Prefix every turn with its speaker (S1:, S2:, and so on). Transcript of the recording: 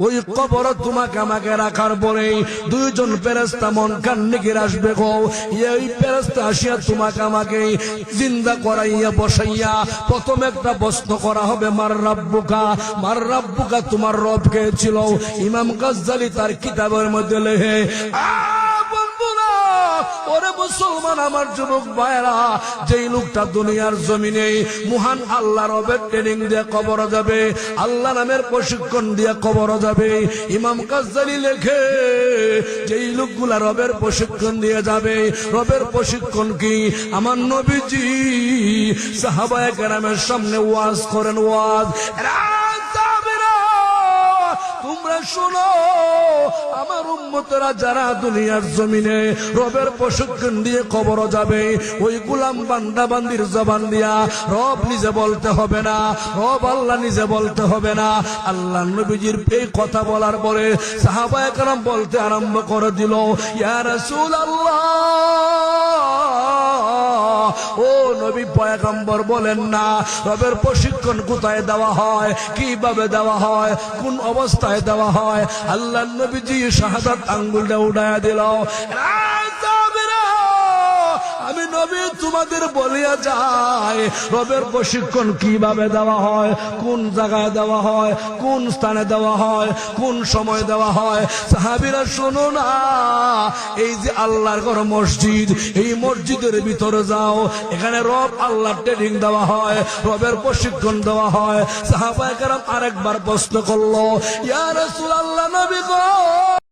S1: ওই কবর তোমাকে আমাকে রাখার পরে দুইজন পেরেস্তা মন কান্নিকির আসবে গো। এই পেরেস্তা আসিয়া তোমাকে আমাকে জিন্দা করাইয়া বসাইয়া প্রথম একটা প্রশ্ন করা হবে, মার রাব্বুকা? মার রাব্বুকা তোমার রব কে ছিল? ইমাম গাজ্জালি তার কিতাবের মধ্যে লেহে আ ওরে মুসলমান আমার যুবক ভাইরা যেই লোকটা দুনিয়ার জমিনে মহান আল্লাহ রবের ট্রেনিং দিয়ে কবর যাবে, আল্লাহ নামের প্রশিক্ষণ দিয়ে কবর যাবে, ইমাম কাজ্জালি লেখে, যেই লোকগুলা রবের প্রশিক্ষণ দিয়ে যাবে, রবের প্রশিক্ষণ কি? আমার নবীজি সাহাবায়ে কেরামের সামনে ওয়াজ করেন, ওয়াজ তোমরা শোনো, আমার যারা দুনিয়ার জমিনে রবের প্রশিক্ষণ দিয়ে কবর যাবে, ওই গুলাম জবান দিয়া, রব নিজে বলতে হবে না, রব আল্লাহ নিজে বলতে হবে না। আল্লাহ নবীজির এই কথা বলার পরে বলতে আরম্ভ করে দিল, ইয়া রাসূলুল্লাহ! ও নবী পয়গম্বর বলেন না, রবের প্রশিক্ষণ কোথায় দেওয়া হয়, কীভাবে দেওয়া হয়, কোন অবস্থায় দেওয়া হয়? আল্লাহ নবীজি শাহাদাত আঙ্গুলটা উড়াইয়া দিল। তোমাদের বলিয়া যাই রবের প্রশিক্ষণ কীভাবে দেওয়া হয়, কোন জায়গায় দেওয়া হয়, কোন স্থানে দেওয়া হয়, কোন সময় দেওয়া হয়? সাহাবিরা শোনো না, এই যে আল্লাহর ঘর মসজিদ, এই মসজিদের ভিতরে যাও, এখানে রব আল্লাহ ট্রেনিং দেওয়া হয়, রবের প্রশিক্ষণ দেওয়া হয়। সাহাবায়ে কেরাম আরেকবার প্রশ্ন করল, ইয়া রাসূলুল্লাহ, নবী গো